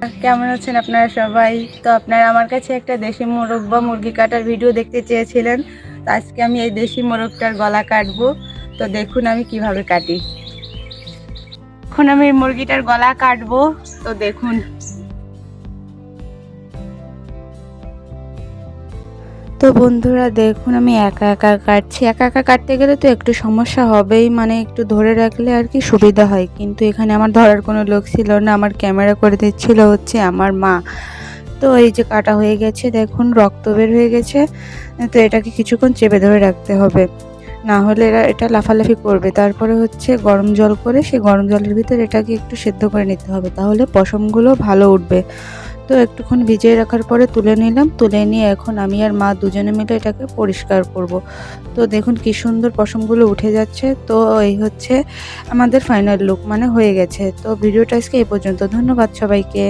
কেমন আছেন আপনারা সবাই? তো আপনারা আমার কাছে একটা দেশি মোরগ বা মুরগি কাটার ভিডিও দেখতে চেয়েছিলেন। তো আজকে আমি এই দেশি মোরগটার গলা কাটবো। তো দেখুন আমি কীভাবে কাটি। এখন আমি মুরগিটার গলা কাটবো। তো দেখুন। তো বন্ধুরা দেখুন, আমি একা একা কাটছি। একা একা কাটতে গেলে তো একটু সমস্যা হবেই মানে একটু ধরে রাখলে আর কি সুবিধা হয়। কিন্তু এখানে আমার ধরার কোনো লোক ছিল না, আমার ক্যামেরা করে দিচ্ছিল হচ্ছে আমার মা। তো এই যে কাটা হয়ে গেছে, দেখুন, রক্ত বের হয়ে গেছে। তো এটাকে কিছুক্ষণ চেপে ধরে রাখতে হবে। না হলে এরা, এটা লাফালাফি করবে। তারপরে হচ্ছে গরম জল করে, সেই গরম জলের ভিতর এটাকে একটু সেদ্ধ করে নিতে হবে। তাহলে পশমগুলো ভালো উঠবে। তো একটুক্ষণ ভিজিয়ে রাখার পরে তুলে নিলাম। তুলে নিয়ে এখন আমি আর মা দুজনে মিলে এটাকে পরিষ্কার করব। তো দেখুন কি সুন্দর পশমগুলো উঠে যাচ্ছে। তো এই হচ্ছে আমাদের ফাইনাল লুক মানে হয়ে গেছে। তো ভিডিওটা আজকে এই পর্যন্ত। ধন্যবাদ সবাইকে।